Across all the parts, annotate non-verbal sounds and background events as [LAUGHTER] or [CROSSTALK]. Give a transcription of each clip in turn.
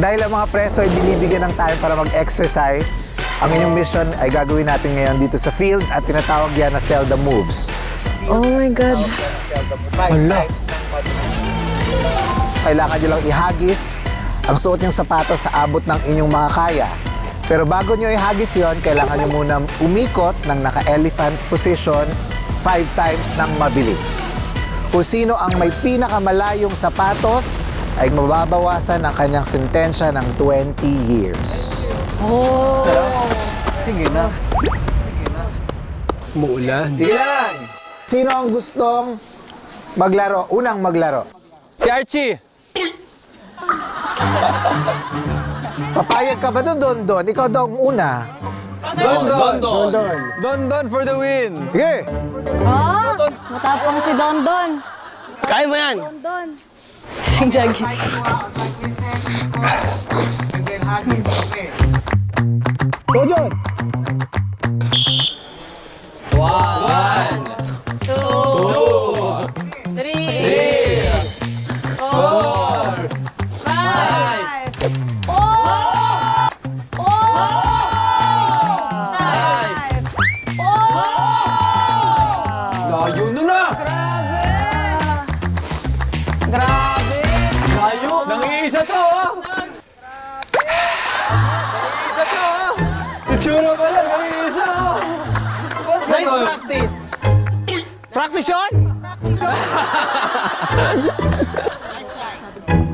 Dahil ang mga preso ay binibigyan ng time para mag-exercise, ang inyong mission ay gagawin natin ngayon dito sa field at tinatawag yan na sell the moves. Oh my God. Wala. Kailangan nyo lang ihagis ang suot nyong sapatos sa abot ng inyong mga kaya. Pero bago nyo ihagis yon, kailangan nyo muna umikot ng naka-elephant position five times ng mabilis. Kung sino ang may pinakamalayong sapatos, ay mababawasan ang kanyang sentensya ng 20 years. Sige na. Muulan. Sige lang. Sino ang gustong maglaro? Unang maglaro. Si Archie. Papayag ka ba doon, Don Don? Ikaw daw ang una. Don Don. Don Don. Don Don for the win. Sige! Ah, matapang si Don Don. Kaya mo yan. Don Don. Jaggy. Practice yun?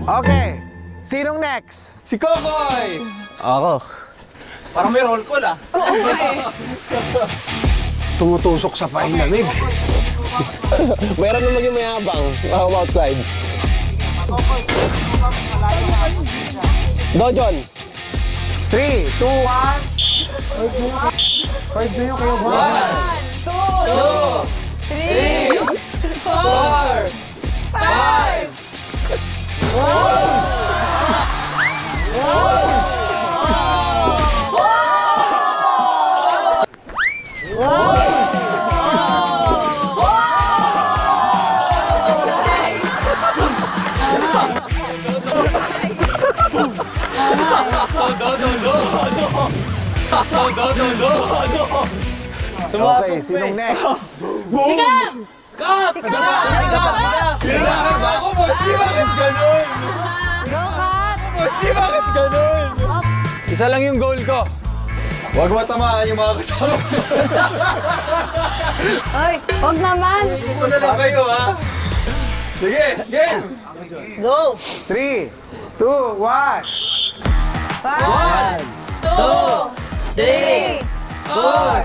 [LAUGHS] okay. Sinong next? Si Kokoy. Ako. Parang may roll call, ah. [LAUGHS] Tumutusok sa painamig. [LAUGHS] Meron na maging mayabang. Ako outside. Dojon. 3, 2, 1. Five na yun kayo, ba? three, four, five. 너, 너, 너, 너, 너, 너, 너. Okay, sinong next? Kailangan ba ako, Moshi? Bakit ganun? Go, Kat! Moshi, bakit ganun? Isa lang yung goal ko. Huwag matamaan yung mga kasama. [LAUGHS] Oy, wag naman. Ito na lang kayo, ha? Sige, game! Go. 3, 2, 1. Three, four,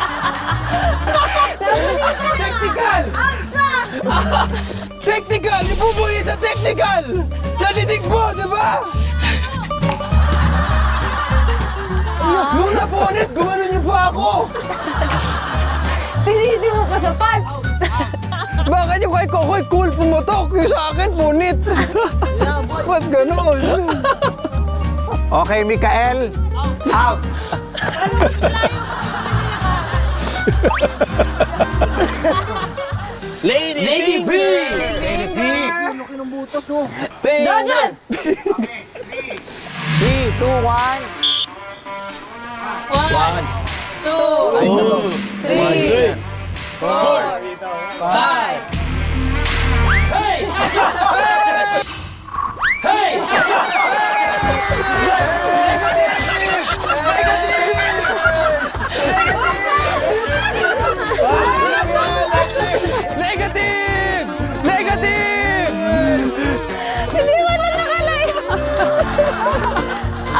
Technical! technical! Yung bubuhi sa technical! Nadidig mo, di ba? Nung napunit, gumanon niyo pa ako! Sinisi mo pa sa pants. Bakit yung kay Kokoy cool pumutok? Yung sa akin, punit! Ba't ganon? Okay, Mikael. Out. [LAUGHS] Lady, Lady P! Lady P! Laki ng butas, oh. Dojan! 3, 2, 1. 1, 2, 1.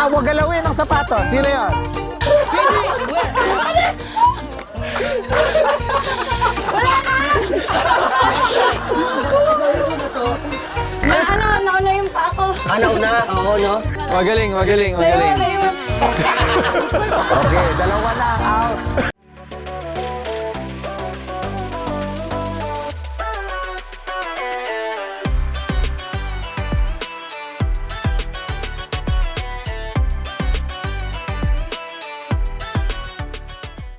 Ah, wag galawin ang sapatos. Sino yun? Na ano, nauna yung pa ako. Ano na? Oo, no? Magaling, magaling, magaling. Okay, dalawa na ang out.